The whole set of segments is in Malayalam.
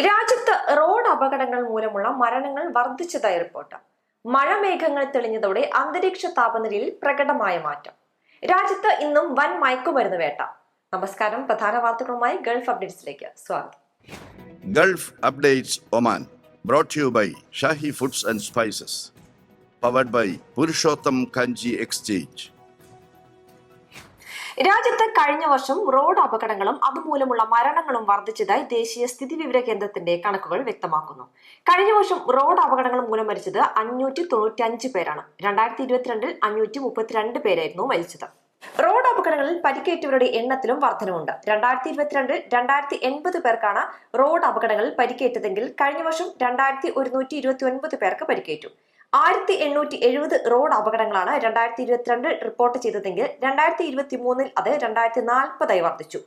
രാജ്യത്ത് റോഡ് അപകടങ്ങൾ മൂലമുള്ള മരണങ്ങൾ വർദ്ധിച്ചതായി റിപ്പോർട്ട്. മഴമേഘങ്ങൾ തെളിഞ്ഞതോടെ അന്തരീക്ഷ താപനിലയിൽ പ്രകടമായ മാറ്റം. രാജ്യത്ത് ഇന്നും വൻ മയക്കുമരുന്ന് വേട്ട. നമസ്കാരം. പ്രധാന വാർത്തകളുമായി ഗൾഫ് അപ്ഡേറ്റ്സിലേക്ക് സ്വാഗതം. Gulf Updates Oman brought you by Shahi Foods and Spices powered by Purushottam Kanji Exchange. രാജ്യത്ത് കഴിഞ്ഞ വർഷം റോഡ് അപകടങ്ങളും അതുമൂലമുള്ള മരണങ്ങളും വർദ്ധിച്ചതായി ദേശീയ സ്ഥിതി വിവര കേന്ദ്രത്തിന്റെ കണക്കുകൾ വ്യക്തമാക്കുന്നു. കഴിഞ്ഞ വർഷം റോഡ് അപകടങ്ങൾ മൂലം മരിച്ചത് അഞ്ഞൂറ്റി തൊണ്ണൂറ്റി അഞ്ച് പേരാണ്. രണ്ടായിരത്തി ഇരുപത്തിരണ്ടിൽ അഞ്ഞൂറ്റി മുപ്പത്തിരണ്ട് പേരായിരുന്നു മരിച്ചത്. റോഡ് അപകടങ്ങളിൽ പരിക്കേറ്റവരുടെ എണ്ണത്തിലും വർധനവുണ്ട് രണ്ടായിരത്തി ഇരുപത്തിരണ്ടിൽ രണ്ടായിരത്തി എൺപത് പേർക്കാണ് റോഡ് അപകടങ്ങളിൽ പരിക്കേറ്റതെങ്കിൽ കഴിഞ്ഞ വർഷം രണ്ടായിരത്തി ഒരുന്നൂറ്റി ഇരുപത്തി ഒൻപത് പേർക്ക് പരിക്കേറ്റു. ആയിരത്തി എണ്ണൂറ്റി എഴുപത് റോഡ് അപകടങ്ങളാണ് രണ്ടായിരത്തി ഇരുപത്തിരണ്ടിൽ റിപ്പോർട്ട് ചെയ്തതെങ്കിൽ രണ്ടായിരത്തി ഇരുപത്തി മൂന്നിൽ അത് രണ്ടായിരത്തി നാൽപ്പതായി വർദ്ധിച്ചു.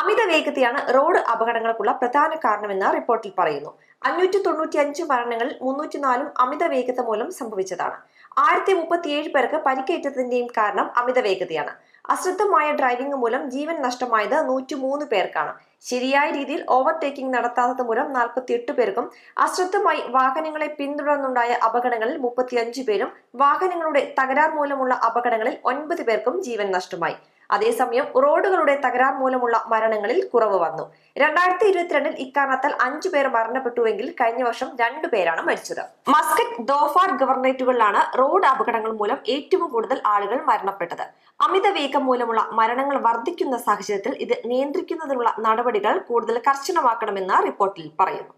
അമിത വേഗതയാണ് റോഡ് അപകടങ്ങൾക്കുള്ള പ്രധാന കാരണമെന്ന് റിപ്പോർട്ടിൽ പറയുന്നു. അഞ്ഞൂറ്റി തൊണ്ണൂറ്റി അഞ്ച് മരണങ്ങളിൽ മുന്നൂറ്റിനാലും അമിത വേഗത മൂലം സംഭവിച്ചതാണ്. ആയിരത്തി മുപ്പത്തിയേഴ് പേർക്ക് പരിക്കേറ്റതിന്റെയും കാരണം അമിത വേഗതയാണ്. അശ്രദ്ധമായ ഡ്രൈവിംഗ് മൂലം ജീവൻ നഷ്ടമായത് നൂറ്റി മൂന്ന് പേർക്കാണ്. ശരിയായ രീതിയിൽ ഓവർടേക്കിംഗ് നടത്താത്തത് മൂലം നാൽപ്പത്തി എട്ട് പേർക്കും അശ്രദ്ധമായി വാഹനങ്ങളെ പിന്തുടർന്നുണ്ടായ അപകടങ്ങളിൽ മുപ്പത്തിയഞ്ച് പേരും വാഹനങ്ങളുടെ തകരാർ മൂലമുള്ള അപകടങ്ങളിൽ ഒൻപത് പേർക്കും ജീവൻ നഷ്ടമായി. അതേസമയം റോഡുകളുടെ തകരാർ മൂലമുള്ള മരണങ്ങളിൽ കുറവ് വന്നു. രണ്ടായിരത്തി ഇരുപത്തിരണ്ടിൽ ഇക്കാരണത്താൽ അഞ്ചു പേർ മരണപ്പെട്ടുവെങ്കിൽ കഴിഞ്ഞ വർഷം രണ്ടു പേരാണ് മരിച്ചത്. മസ്കറ്റ് ദോഫാർ ഗവർണറേറ്റുകളിലാണ് റോഡ് അപകടങ്ങൾ മൂലം ഏറ്റവും കൂടുതൽ ആളുകൾ മരണപ്പെട്ടത്. അമിത വേഗം മൂലമുള്ള മരണങ്ങൾ വർദ്ധിക്കുന്ന സാഹചര്യത്തിൽ ഇത് നിയന്ത്രിക്കുന്നതിനുള്ള നടപടികൾ കൂടുതൽ കർശനമാക്കണമെന്ന് റിപ്പോർട്ടിൽ പറയുന്നു.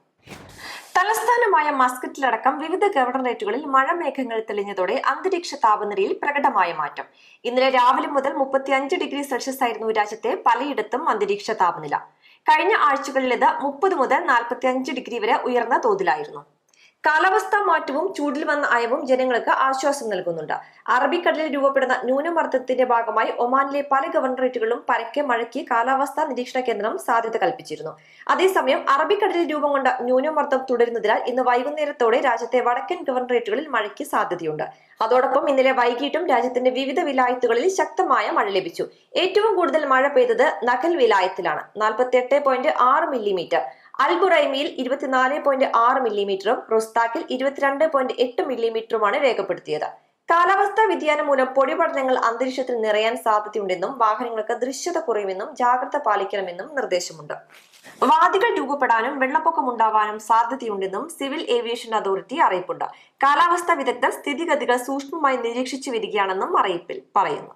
തലസ്ഥാനമായ മസ്കറ്റിലടക്കം വിവിധ ഗവർണറേറ്റുകളിൽ മഴമേഘങ്ങൾ തെളിഞ്ഞതോടെ അന്തരീക്ഷ താപനിലയിൽ പ്രകടമായ മാറ്റം. ഇന്നലെ രാവിലെ മുതൽ മുപ്പത്തിയഞ്ച് ഡിഗ്രി സെൽഷ്യസ് ആയിരുന്നു രാജ്യത്തെ പലയിടത്തും അന്തരീക്ഷ താപനില. കഴിഞ്ഞ ആഴ്ചകളിൽ ഇത് മുപ്പത് മുതൽ നാൽപ്പത്തിയഞ്ച് ഡിഗ്രി വരെ ഉയർന്ന തോതിലായിരുന്നു. കാലാവസ്ഥാ മാറ്റവും ചൂടിൽ വന്ന അയവും ജനങ്ങൾക്ക് ആശ്വാസം നൽകുന്നുണ്ട്. അറബിക്കടലിൽ രൂപപ്പെടുന്ന ന്യൂനമർദ്ദത്തിന്റെ ഭാഗമായി ഒമാനിലെ പല ഗവർണറേറ്റുകളും പരക്കെ മഴയ്ക്ക് കാലാവസ്ഥാ നിരീക്ഷണ കേന്ദ്രം സാധ്യത കൽപ്പിച്ചിരുന്നു. അതേസമയം അറബിക്കടലിൽ രൂപം കൊണ്ട ന്യൂനമർദ്ദം തുടരുന്നതിനാൽ ഇന്ന് വൈകുന്നേരത്തോടെ രാജ്യത്തെ വടക്കൻ ഗവർണറേറ്റുകളിൽ മഴയ്ക്ക് സാധ്യതയുണ്ട്. അതോടൊപ്പം ഇന്നലെ വൈകിട്ടും രാജ്യത്തിന്റെ വിവിധ വിലായത്തുകളിൽ ശക്തമായ മഴ ലഭിച്ചു. ഏറ്റവും കൂടുതൽ മഴ പെയ്തത് നഖൽ വിലായത്തിലാണ്. നാൽപ്പത്തി എട്ട് പോയിന്റ് ആറ് മില്ലിമീറ്റർ. അൽബുറൈമിയിൽ ഇരുപത്തിനാല് പോയിന്റ് ആറ് മില്ലിമീറ്ററും റോസ്താക്കിൽ ഇരുപത്തിരണ്ട് പോയിന്റ് എട്ട് മില്ലിമീറ്ററുമാണ് രേഖപ്പെടുത്തിയത്. കാലാവസ്ഥാ വ്യതിയാനം മൂലം പൊടിപടലങ്ങൾ അന്തരീക്ഷത്തിൽ നിറയാൻ സാധ്യതയുണ്ടെന്നും വാഹനങ്ങൾക്ക് ദൃശ്യത കുറയുമെന്നും ജാഗ്രത പാലിക്കണമെന്നും നിർദ്ദേശമുണ്ട്. വാദികൾ രൂപപ്പെടാനും വെള്ളപ്പൊക്കം ഉണ്ടാവാനും സാധ്യതയുണ്ടെന്നും സിവിൽ ഏവിയേഷൻ അതോറിറ്റി അറിയിപ്പുണ്ട്. കാലാവസ്ഥാ വിദഗ്ധർ സ്ഥിതിഗതികൾ സൂക്ഷ്മമായി നിരീക്ഷിച്ചു വരികയാണെന്നും അറിയിപ്പിൽ പറയുന്നു.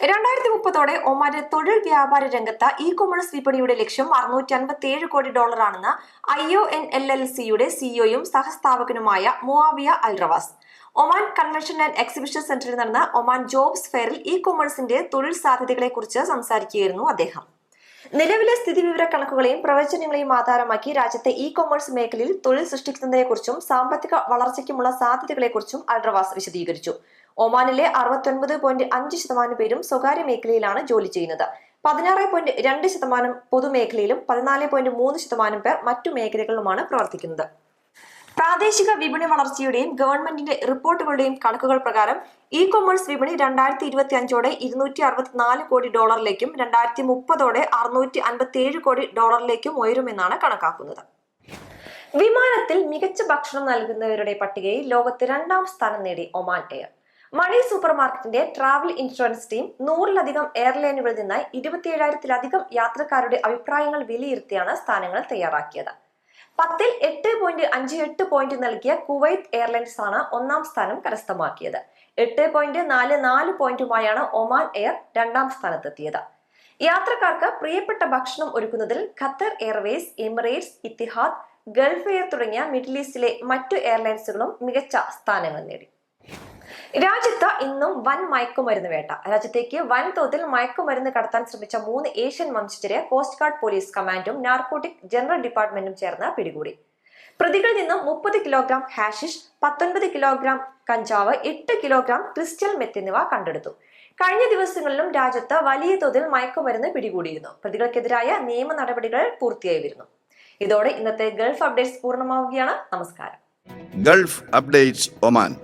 രണ്ടായിരത്തി മുപ്പതോടെ ഒമാന്റെ തൊഴിൽ വ്യാപാര രംഗത്ത് ഇ കൊമേഴ്സ് വിപണിയുടെ ലക്ഷ്യം അറുന്നൂറ്റി അൻപത്തി ഏഴ് കോടി ഡോളറാണെന്ന് I O N L L സിയുടെ സിഇഒയും സഹസ്ഥാപകനുമായ Muawiya Alrawas. Oman Convention and Exhibition സെന്ററിൽ നടന്ന ഒമാൻ ജോബ്സ് ഫെയറിൽ ഇ കൊമേഴ്സിന്റെ തൊഴിൽ സാധ്യതകളെ കുറിച്ച് സംസാരിക്കുകയായിരുന്നു അദ്ദേഹം. നിലവിലെ സ്ഥിതിവിവര കണക്കുകളെയും പ്രവചനങ്ങളെയും ആധാരമാക്കി രാജ്യത്തെ ഇ കൊമേഴ്സ് മേഖലയിൽ തൊഴിൽ സൃഷ്ടിക്കുന്നതിനെക്കുറിച്ചും സാമ്പത്തിക വളർച്ചയ്ക്കുമുള്ള സാധ്യതകളെക്കുറിച്ചും അൽറവാസ് വിശദീകരിച്ചു. ഒമാനിലെ അറുപത്തൊൻപത് പോയിന്റ് അഞ്ച് ശതമാനം പേരും സ്വകാര്യ മേഖലയിലാണ് ജോലി ചെയ്യുന്നത്. പതിനാറ് പോയിന്റ് രണ്ട് ശതമാനം പൊതുമേഖലയിലും പതിനാല് പോയിന്റ് മൂന്ന് ശതമാനം പേർ മറ്റു മേഖലകളിലുമാണ് പ്രവർത്തിക്കുന്നത്. പ്രാദേശിക വിപണി വളർച്ചയുടെയും ഗവൺമെന്റിന്റെ റിപ്പോർട്ടുകളുടെയും കണക്കുകൾ പ്രകാരം ഇ കൊമേഴ്സ് വിപണി രണ്ടായിരത്തി ഇരുപത്തി അഞ്ചോടെ ഇരുന്നൂറ്റി അറുപത്തിനാല് കോടി ഡോളറിലേക്കും രണ്ടായിരത്തി മുപ്പതോടെ അറുന്നൂറ്റി അൻപത്തി ഏഴ് കോടി ഡോളറിലേക്കും ഉയരുമെന്നാണ് കണക്കാക്കുന്നത്. വിമാനത്തിൽ മികച്ച ഭക്ഷണം നൽകുന്നവരുടെ പട്ടികയിൽ ലോകത്ത് രണ്ടാം സ്ഥാനം നേടി ഒമാൻ എയർ. മണി സൂപ്പർ മാർക്കറ്റിന്റെ ട്രാവൽ ഇൻഷുറൻസ് ടീം നൂറിലധികം എയർലൈനുകളിൽ നിന്നായി ഇരുപത്തിയേഴായിരത്തിലധികം യാത്രക്കാരുടെ അഭിപ്രായങ്ങൾ വിലയിരുത്തിയാണ് സ്ഥാനങ്ങൾ തയ്യാറാക്കിയത്. പത്തിൽ എട്ട് പോയിന്റ് അഞ്ച് എട്ട് പോയിന്റ് നൽകിയ കുവൈത്ത് എയർലൈൻസ് ആണ് ഒന്നാം സ്ഥാനം കരസ്ഥമാക്കിയത്. എട്ട് പോയിന്റ് നാല് നാല് പോയിന്റുമായാണ് ഒമാൻ എയർ രണ്ടാം സ്ഥാനത്തെത്തിയത്. യാത്രക്കാർക്ക് പ്രിയപ്പെട്ട ഭക്ഷണം ഒരുക്കുന്നതിൽ Qatar Airways Emirates Etihad Gulf Air തുടങ്ങിയ മിഡിൽ ഈസ്റ്റിലെ മറ്റു എയർലൈൻസുകളും മികച്ച സ്ഥാനങ്ങൾ നേടി. രാജ്യത്ത് ഇന്നും വൻ മയക്കുമരുന്ന് വേട്ട. രാജ്യത്തേക്ക് വൻതോതിൽ മയക്കുമരുന്ന് കടത്താൻ ശ്രമിച്ച മൂന്ന് ഏഷ്യൻ വംശജരെ കോസ്റ്റ് ഗാർഡ് പോലീസ് കമാൻഡും നാർക്കോട്ടിക് ജനറൽ ഡിപ്പാർട്ട്മെന്റും ചേർന്ന് പിടികൂടി. പ്രതികളിൽ നിന്നും മുപ്പത് കിലോഗ്രാം ഹാഷിഷ് പത്തൊൻപത് കിലോഗ്രാം കഞ്ചാവ് എട്ട് കിലോഗ്രാം ക്രിസ്റ്റൽ മെത്ത് എന്നിവ കണ്ടെടുത്തു. കഴിഞ്ഞ ദിവസങ്ങളിലും രാജ്യത്ത് വലിയ തോതിൽ മയക്കുമരുന്ന് പിടികൂടിയിരുന്നു. പ്രതികൾക്കെതിരായ നിയമ നടപടികൾ പൂർത്തിയായി വരുന്നു ഇതോടെ ഇന്നത്തെ ഗൾഫ് അപ്ഡേറ്റ്സ് പൂർണമാവുകയാണ്. നമസ്കാരം. Gulf Updates Oman